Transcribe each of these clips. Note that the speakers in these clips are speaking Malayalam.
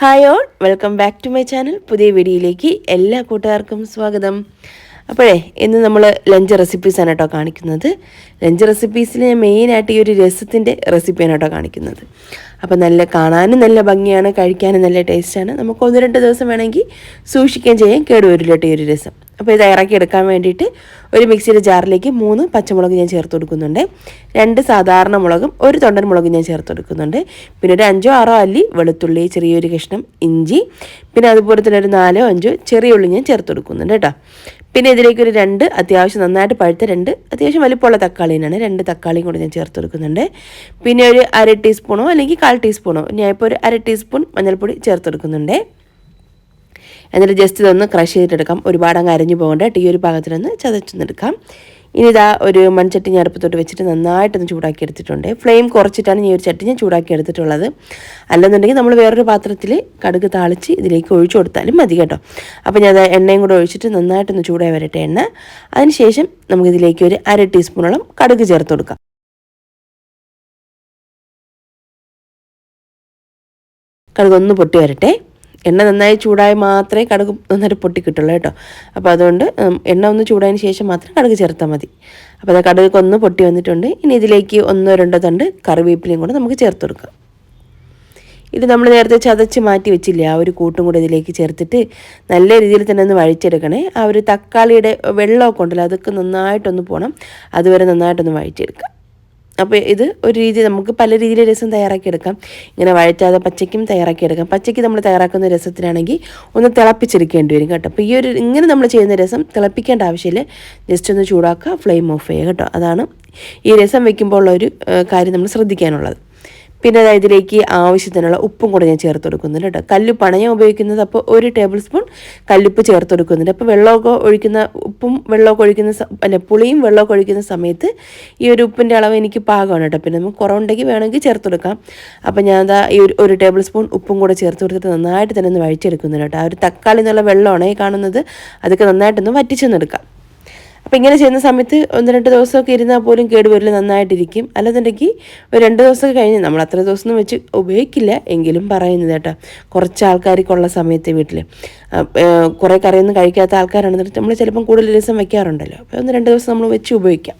Hi all welcome back to my channel. പുതിയ വീഡിയോയിലേക്ക് എല്ലാ കൂട്ടുകാർക്കും സ്വാഗതം. അപ്പോഴേ ഇന്ന് നമ്മൾ ലഞ്ച് റെസിപ്പീസാണ് കേട്ടോ കാണിക്കുന്നത്. ലഞ്ച് റെസിപ്പീസിൽ ഞാൻ മെയിനായിട്ട് ഈ ഒരു രസത്തിന്റെ റെസിപ്പിയാണ് കേട്ടോ കാണിക്കുന്നത്. അപ്പോൾ നല്ല കാണാനും നല്ല ഭംഗിയാണ് കഴിക്കാനും നല്ല ടേസ്റ്റാണ് നമുക്ക് ഒന്ന് രണ്ട് ദിവസം വേണമെങ്കിൽ സൂക്ഷിക്കുകയും ചെയ്യാം കേടുവരില്ല കേട്ടോ ഈ ഒരു രസം. അപ്പോൾ ഇത് ഇറക്കി എടുക്കാൻ വേണ്ടിയിട്ട് ഒരു മിക്സിയുടെ ജാറിലേക്ക് മൂന്ന് പച്ചമുളക് ഞാൻ ചേർത്ത് കൊടുക്കുന്നുണ്ട്. രണ്ട് സാധാരണ മുളകും ഒരു തൊണ്ടൻ മുളകും ഞാൻ ചേർത്ത് കൊടുക്കുന്നുണ്ട്. പിന്നെ ഒരു അഞ്ചോ ആറോ അല്ലി വെളുത്തുള്ളി ചെറിയൊരു കഷ്ണം ഇഞ്ചി. പിന്നെ അതുപോലെ തന്നെ ഒരു നാലോ അഞ്ചോ ചെറിയ ഉള്ളി ഞാൻ ചേർത്ത് കൊടുക്കുന്നുണ്ട് കേട്ടോ. പിന്നെ ഇതിലേക്ക് ഒരു രണ്ട് അത്യാവശ്യം നന്നായിട്ട് പഴുത്ത രണ്ട് അത്യാവശ്യം വലിപ്പമുള്ള തക്കാളി തന്നെയാണ്. രണ്ട് തക്കാളിയും കൂടി ഞാൻ ചേർത്ത് കൊടുക്കുന്നുണ്ട്. പിന്നെ ഒരു അര ടീസ്പൂണോ അല്ലെങ്കിൽ കാൽ ടീസ്പൂണോ ഞാൻ ഇപ്പോൾ ഒരു അര ടീസ്പൂൺ മഞ്ഞൾപ്പൊടി ചേർത്ത് കൊടുക്കുന്നുണ്ട്. എന്നിട്ട് ജസ്റ്റ് ഇതൊന്ന് ക്രഷ് ചെയ്തിട്ടെടുക്കാം. ഒരുപാട് അങ്ങ് അരഞ്ഞു പോകേണ്ട ടീ ഒരു പാകത്തിലൊന്ന് ചതച്ചെന്നെടുക്കാം. ഇനി ഇതാ ഒരു മൺചട്ടി ഞാൻ അടുപ്പത്തോട്ട് വെച്ചിട്ട് നന്നായിട്ടൊന്ന് ചൂടാക്കി എടുത്തിട്ടുണ്ട്. ഫ്ലെയിം കുറച്ചിട്ടാണ് ഈ ഒരു ചട്ടി ഞാൻ ചൂടാക്കി എടുത്തിട്ടുള്ളത്. അല്ലെന്നുണ്ടെങ്കിൽ നമ്മൾ വേറൊരു പാത്രത്തിൽ കടുക് താളിച്ച് ഇതിലേക്ക് ഒഴിച്ചു കൊടുത്താലും മതി കേട്ടോ. അപ്പോൾ ഞാൻ എണ്ണയും കൂടെ ഒഴിച്ചിട്ട് നന്നായിട്ടൊന്ന് ചൂടായി വരട്ടെ എണ്ണ. അതിനുശേഷം നമുക്കിതിലേക്ക് ഒരു അര ടീസ്പൂണോളം കടുക് ചേർത്ത് കൊടുക്കാം. കടുക് ഒന്ന് പൊട്ടി വരട്ടെ. എണ്ണ നന്നായി ചൂടായി മാത്രമേ കടുക് നന്നായിട്ട് പൊട്ടി കിട്ടുള്ളൂ കേട്ടോ. അപ്പോൾ അതുകൊണ്ട് എണ്ണ ഒന്ന് ചൂടായതിന് ശേഷം മാത്രം കടുക് ചേർത്താൽ മതി. അപ്പോൾ അത് കടുക് ഒന്ന് പൊട്ടി വന്നിട്ടുണ്ട്. ഇനി ഇതിലേക്ക് ഒന്നോ രണ്ടോ തണ്ട് കറിവേപ്പിലയും കൂടെ നമുക്ക് ചേർത്ത് കൊടുക്കാം. ഇത് നമ്മൾ നേരത്തെ ചതച്ച് മാറ്റി വെച്ചില്ലേ ആ ഒരു കൂട്ടും കൂടെ ഇതിലേക്ക് ചേർത്തിട്ട് നല്ല രീതിയിൽ തന്നെ ഒന്ന് വഴിച്ചെടുക്കണേ ആ ഒരു തക്കാളിയുടെ വെള്ളമൊക്കെ ഉണ്ടല്ലോ അതൊക്കെ നന്നായിട്ടൊന്ന് പോകണം അതുവരെ നന്നായിട്ടൊന്ന് വഴിച്ചെടുക്കാം അപ്പോൾ ഇത് ഒരു രീതി നമുക്ക് പല രീതിയിൽ രസം തയ്യാറാക്കിയെടുക്കാം. ഇങ്ങനെ വഴറ്റാതെ പച്ചയ്ക്കും തയ്യാറാക്കിയെടുക്കാം. പച്ചയ്ക്ക് നമ്മൾ തയ്യാറാക്കുന്ന രസത്തിനാണെങ്കിൽ ഒന്ന് തിളപ്പിച്ചെടുക്കേണ്ടി വരും കേട്ടോ. അപ്പോൾ ഈ ഒരു ഇങ്ങനെ നമ്മൾ ചെയ്യുന്ന രസം തിളപ്പിക്കേണ്ട ആവശ്യമില്ല. ജസ്റ്റ് ഒന്ന് ചൂടാക്കുക ഫ്ലെയിം ഓഫ് ചെയ്യുക കേട്ടോ. അതാണ് ഈ രസം വെക്കുമ്പോൾ ഉള്ള ഒരു കാര്യം നമ്മൾ ശ്രദ്ധിക്കാനുള്ളത്. പിന്നെ അതായത് ഇതിലേക്ക് ആവശ്യത്തിനുള്ള ഉപ്പും കൂടെ ഞാൻ ചേർത്ത് കൊടുക്കുന്നുണ്ട് കേട്ടോ. കല്ലുപ്പാണ് ഞാൻ ഉപയോഗിക്കുന്നത്. അപ്പോൾ ഒരു ടേബിൾ സ്പൂൺ കല്ലുപ്പ് ചേർത്ത് കൊടുക്കുന്നുണ്ട്. അപ്പോൾ വെള്ളമൊക്കെ ഒഴിക്കുന്ന ഉപ്പും വെള്ളമൊക്കെ ഒഴിക്കുന്ന അല്ല പുളിയും വെള്ളമൊക്കെ ഒഴിക്കുന്ന സമയത്ത് ഈ ഒരു ഉപ്പിന്റെ അളവ് എനിക്ക് പാകമാണ് കേട്ടോ. പിന്നെ നമുക്ക് കുറവുണ്ടെങ്കിൽ വേണമെങ്കിൽ ചേർത്ത് കൊടുക്കാം. അപ്പോൾ ഞാൻ അതാ ഈ ഒരു ഒരു ടേബിൾ സ്പൂൺ ഉപ്പും കൂടെ ചേർത്ത് കൊടുത്തിട്ട് നന്നായിട്ട് തന്നെ ഒന്ന് വഴിച്ചെടുക്കുന്നുണ്ട് കേട്ടോ. ആ ഒരു തക്കാളി എന്നുള്ള വെള്ളമാണ് ഈ കാണുന്നത്. അതൊക്കെ നന്നായിട്ടൊന്ന് വറ്റിച്ചെന്നെടുക്കാം അപ്പോൾ ഇങ്ങനെ ചെയ്യുന്ന സമയത്ത് ഒന്ന് രണ്ട് ദിവസമൊക്കെ ഇരുന്നാൽ പോലും കേടുവരൽ നന്നായിട്ടിരിക്കും. അല്ലെന്നുണ്ടെങ്കിൽ ഒരു രണ്ട് ദിവസമൊക്കെ കഴിഞ്ഞ് നമ്മൾ അത്ര ദിവസമൊന്നും വെച്ച് ഉപയോഗിക്കില്ല എങ്കിലും പറയുന്നത് കേട്ടോ. കുറച്ച് ആൾക്കാർക്കുള്ള സമയത്ത് വീട്ടിൽ കുറേ കറിയൊന്നും കഴിക്കാത്ത ആൾക്കാരാണെന്നുണ്ടെങ്കിൽ നമ്മൾ ചിലപ്പം കൂടുതൽ ദിവസം വെക്കാറുണ്ടല്ലോ. അപ്പോൾ ഒന്ന് രണ്ട് ദിവസം നമ്മൾ വെച്ച് ഉപയോഗിക്കാം.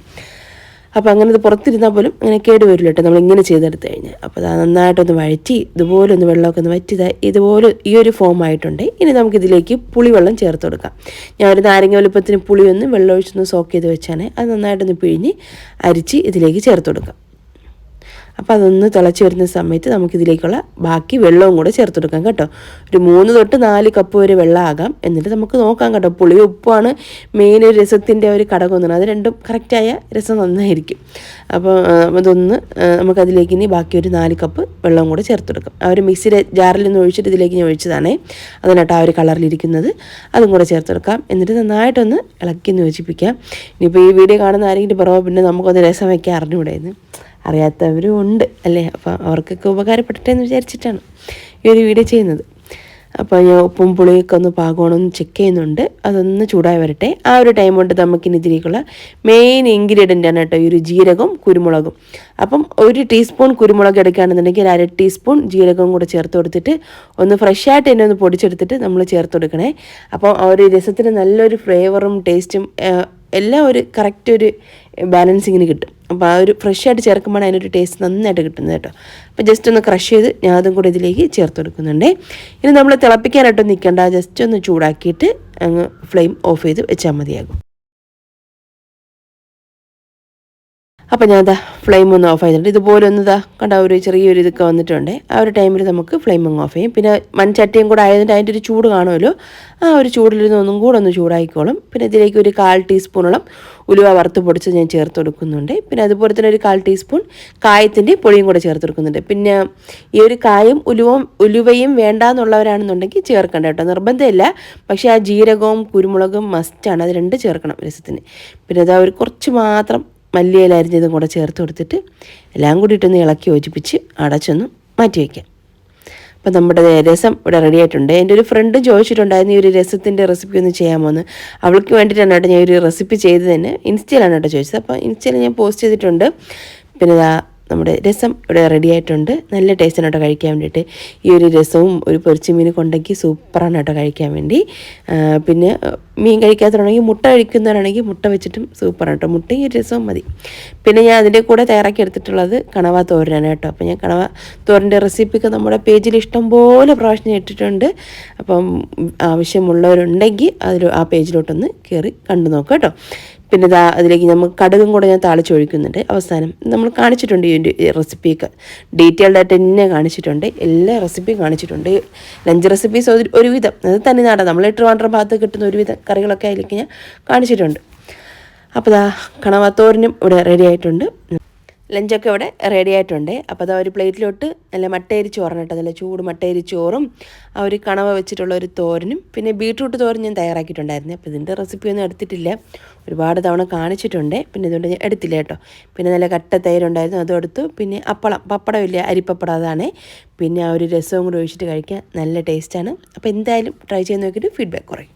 അപ്പോൾ അങ്ങനെ ഇത് പുറത്തിരുന്നാൽ പോലും അങ്ങനെ കേട് വരില്ല കേട്ടോ. നമ്മൾ ഇങ്ങനെ ചെയ്തെടുത്ത് കഴിഞ്ഞാൽ. അപ്പോൾ അത് നന്നായിട്ടൊന്ന് വഴറ്റി ഇതുപോലെ ഒന്ന് വെള്ളമൊക്കെ ഒന്ന് വറ്റിതാ ഇതുപോലെ ഈ ഒരു ഫോം ആയിട്ടുണ്ട്. ഇനി നമുക്കിതിലേക്ക് പുളിവെള്ളം ചേർത്ത് കൊടുക്കാം. ഞാൻ ഒരു നാരങ്ങ വലുപ്പത്തിന് പുളി ഒന്ന് വെള്ളം ഒഴിച്ചൊന്ന് സോക്ക് ചെയ്ത് വെച്ചാണ് അത് നന്നായിട്ടൊന്ന് പിഴിഞ്ഞ് അരിച്ച് ഇതിലേക്ക് ചേർത്ത് കൊടുക്കാം. അപ്പോൾ അതൊന്ന് തിളച്ച് വരുന്ന സമയത്ത് നമുക്കിതിലേക്കുള്ള ബാക്കി വെള്ളവും കൂടെ ചേർത്ത് കൊടുക്കാം കേട്ടോ. ഒരു മൂന്ന് തൊട്ട് നാല് കപ്പ് വരെ വെള്ളമാകാം. എന്നിട്ട് നമുക്ക് നോക്കാം കേട്ടോ പുളി ഉപ്പാണ് മെയിൻ ഒരു രസത്തിന്റെ ഒരു ഘടകം അത് രണ്ടും കറക്റ്റായ രസം നന്നായിരിക്കും. അപ്പോൾ അതൊന്ന് നമുക്കതിലേക്ക് ഇനി ബാക്കി ഒരു നാല് കപ്പ് വെള്ളവും കൂടെ ചേർത്ത് കൊടുക്കാം. ആ ഒരു മിക്സിയുടെ ജാറിൽ നിന്ന് ഒഴിച്ചിട്ട് ഇതിലേക്ക് ഞാൻ ഒഴിച്ചതാണേ. അതിനായിട്ട് ആ ഒരു കളറിലിരിക്കുന്നത് അതും കൂടെ ചേർത്ത് കൊടുക്കാം. എന്നിട്ട് നന്നായിട്ടൊന്ന് ഇളക്കി യോജിപ്പിക്കാം. ഇനിയിപ്പോൾ ഈ വീഡിയോ കാണുന്ന ആരെങ്കിലും പറയുമ്പോൾ പിന്നെ നമുക്കൊന്ന് രസം വയ്ക്കാൻ അറിഞ്ഞുകൂടായിരുന്നു അറിയാത്തവരും ഉണ്ട് അല്ലേ? അപ്പോൾ അവർക്കൊക്കെ ഉപകാരപ്പെടട്ടെ എന്ന് വിചാരിച്ചിട്ടാണ് ഈ ഒരു വീഡിയോ ചെയ്യുന്നത്. അപ്പോൾ ഞാൻ ഉപ്പും പുളിയൊക്കെ ഒന്ന് പാകണമെന്ന് ചെക്ക് ചെയ്യുന്നുണ്ട്. അതൊന്ന് ചൂടായി വരട്ടെ. ആ ഒരു ടൈം കൊണ്ട് നമുക്കിനി ഇതിലേക്കുള്ള മെയിൻ ഇൻഗ്രീഡിയന്റ് ആണ് കേട്ടോ ഈ ഒരു ജീരകവും കുരുമുളകും. അപ്പം ഒരു ടീസ്പൂൺ കുരുമുളക് എടുക്കുകയാണെന്നുണ്ടെങ്കിൽ അര ടീസ്പൂൺ ജീരകവും കൂടെ ചേർത്ത് കൊടുത്തിട്ട് ഒന്ന് ഫ്രഷ് ആയിട്ട് തന്നെ ഒന്ന് പൊടിച്ചെടുത്തിട്ട് നമ്മൾ ചേർത്ത് കൊടുക്കണേ. അപ്പോൾ ആ ഒരു രസത്തിന് നല്ലൊരു ഫ്ലേവറും ടേസ്റ്റും എല്ലാം ഒരു കറക്റ്റ് ഒരു ബാലൻസിങ്ങിന് കിട്ടും. അപ്പോൾ ആ ഒരു ഫ്രഷ് ആയിട്ട് ചേർക്കുമ്പോൾ അതിനൊരു ടേസ്റ്റ് നന്നായിട്ട് കിട്ടുന്നത് കേട്ടോ. അപ്പോൾ ജസ്റ്റ് ഒന്ന് ക്രഷ് ചെയ്ത് ഞാൻ അതും കൂടി ഇതിലേക്ക് ചേർത്ത് കൊടുക്കുന്നുണ്ട് ഇനി നമ്മൾ തിളപ്പിക്കാനായിട്ടൊന്നും നിൽക്കേണ്ട ജസ്റ്റ് ഒന്ന് ചൂടാക്കിയിട്ട് അങ്ങ് ഫ്ലെയിം ഓഫ് ചെയ്ത് വെച്ചാൽ മതിയാകും. അപ്പോൾ ഞാൻ ഇതാ ഫ്ലെയിം ഒന്ന് ഓഫ് ചെയ്തിട്ടുണ്ട് ഇതുപോലെ ഒന്ന് ഇതാ കണ്ട ഒരു ചെറിയൊരു ഇതൊക്കെ വന്നിട്ടുണ്ട്. ആ ഒരു ടൈമിൽ നമുക്ക് ഫ്ലെയിം അങ്ങ് ഓഫ് ചെയ്യും. പിന്നെ മൺചട്ടിയും കൂടെ ആയതുകൊണ്ട് അതിന്റെ ഒരു ചൂട് കാണുമല്ലോ. ആ ഒരു ചൂടിലിരുന്ന് ഒന്നും കൂടെ ഒന്ന് ചൂടായിക്കോളും. പിന്നെ ഇതിലേക്ക് ഒരു കാൽ ടീസ്പൂണോളം ഉലുവ വറുത്ത് പൊടിച്ച് ഞാൻ ചേർത്ത് കൊടുക്കുന്നുണ്ട്. പിന്നെ അതുപോലെ തന്നെ ഒരു കാൽ ടീസ്പൂൺ കായത്തിന്റെ പൊടിയും കൂടെ ചേർത്ത് കൊടുക്കുന്നുണ്ട്. പിന്നെ ഈ ഒരു കായും ഉലുവും ഉലുവയും വേണ്ട എന്നുള്ളവരാണെന്നുണ്ടെങ്കിൽ ചേർക്കണ്ട കേട്ടോ. നിർബന്ധമില്ല. പക്ഷേ ആ ജീരകവും കുരുമുളകും മസ്റ്റാണ് അത് രണ്ട് ചേർക്കണം രസത്തിന്. പിന്നെ അത് ഒരു കുറച്ച് മാത്രം മല്ലിയില അരിഞ്ഞതും കൂടെ ചേർത്ത് കൊടുത്തിട്ട് എല്ലാം കൂടി ഇട്ടൊന്ന് ഇളക്കി യോജിപ്പിച്ച് അടച്ചൊന്ന് മാറ്റി വയ്ക്കാം അപ്പം നമ്മുടെ രസം ഇവിടെ റെഡി ആയിട്ടുണ്ട്. എന്റെ ഒരു ഫ്രണ്ട് ചോദിച്ചിട്ടുണ്ടായിരുന്നു ഈ ഒരു രസത്തിന്റെ റെസിപ്പി ഒന്ന് ചെയ്യാമോ എന്ന് അവൾക്ക് വേണ്ടിയിട്ടാണ് കേട്ടോ ഞാൻ ഒരു റെസിപ്പി ചെയ്ത് തന്നെ ഇൻസ്റ്റയിലാണ് കേട്ടോ ചോദിച്ചത്. അപ്പോൾ ഇൻസ്റ്റയിൽ ഞാൻ പോസ്റ്റ് ചെയ്തിട്ടുണ്ട്. പിന്നെ നമ്മുടെ രസം ഇവിടെ റെഡി ആയിട്ടുണ്ട്. നല്ല ടേസ്റ്റാണ് കഴിക്കാൻ വേണ്ടിയിട്ട്. ഈ ഒരു രസവും ഒരു പൊരിച്ച മീൻ കൊണ്ടെങ്കിൽ സൂപ്പറാണ് കേട്ടോ കഴിക്കാൻ വേണ്ടി. പിന്നെ മീൻ കഴിക്കാത്തവരാണെങ്കിൽ മുട്ട കഴിക്കുന്നവരാണെങ്കിൽ മുട്ട വെച്ചിട്ടും സൂപ്പറാണ് കേട്ടോ. മുട്ടയും ഈ രസവും മതി. പിന്നെ ഞാൻ അതിന്റെ കൂടെ തയ്യാറാക്കി എടുത്തിട്ടുള്ളത് കണവ തോരനാണ് കേട്ടോ. അപ്പോൾ ഞാൻ കണവ തോരന്റെ റെസിപ്പിക്ക് നമ്മുടെ പേജിൽ ഇഷ്ടം പോലെ പ്രാവശ്യം ഇട്ടിട്ടുണ്ട്. അപ്പം ആവശ്യമുള്ളവരുണ്ടെങ്കിൽ അതിൽ ആ പേജിലോട്ടൊന്ന് കയറി കണ്ടു നോക്കാം കേട്ടോ. പിന്നെ ഇതാ അതിലേക്ക് നമുക്ക് കടുകും കൂടെ ഞാൻ താളിച്ചൊഴിക്കുന്നുണ്ട്. അവസാനം നമ്മൾ കാണിച്ചിട്ടുണ്ട് ഈ ഒരു റെസിപ്പിയൊക്കെ ഡീറ്റെയിൽഡ് ആയിട്ട് തന്നെ കാണിച്ചിട്ടുണ്ട്. എല്ലാ റെസിപ്പിയും കാണിച്ചിട്ടുണ്ട്. ലഞ്ച് റെസിപ്പീസ് ഒരുവിധം. അത് തന്നെ നാടാ നമ്മൾ ട്രിവാൻഡ്രം ഭാഗത്ത് കിട്ടുന്ന ഒരുവിധം കറികളൊക്കെ അതിലേക്ക് ഞാൻ കാണിച്ചിട്ടുണ്ട്. അപ്പോൾ ഇതാ കണവത്തോരനും ഇവിടെ റെഡി ആയിട്ടുണ്ട്. ലഞ്ചൊക്കെ ഇവിടെ റെഡി ആയിട്ടുണ്ട്. അപ്പോൾ അതാ ഒരു പ്ലേറ്റിലോട്ട് നല്ല മട്ടയരി ചോറാണ് കേട്ടോ. നല്ല ചൂട് മട്ടയരി ചോറും ആ ഒരു കണവ വെച്ചിട്ടുള്ള ഒരു തോരനും പിന്നെ ബീട്രൂട്ട് തോരൻ ഞാൻ തയ്യാറാക്കിയിട്ടുണ്ടായിരുന്നു. അപ്പോൾ ഇതിന്റെ റെസിപ്പി ഒന്നും എടുത്തിട്ടില്ല. ഒരുപാട് തവണ കാണിച്ചിട്ടുണ്ട്. പിന്നെ ഇതുകൊണ്ട് ഞാൻ എടുത്തില്ല കേട്ടോ. പിന്നെ നല്ല കട്ട തൈരുണ്ടായിരുന്നു. അതും എടുത്തു. പിന്നെ അപ്പളം പപ്പടം ഇല്ല? അരിപ്പപ്പടം അതാണ്. പിന്നെ ആ ഒരു രസവും കൂടി ഒഴിച്ചിട്ട് കഴിക്കാൻ നല്ല ടേസ്റ്റാണ് അപ്പോൾ എന്തായാലും ട്രൈ ചെയ്ത് നോക്കിയിട്ട് ഫീഡ്ബാക്ക് കുറയും.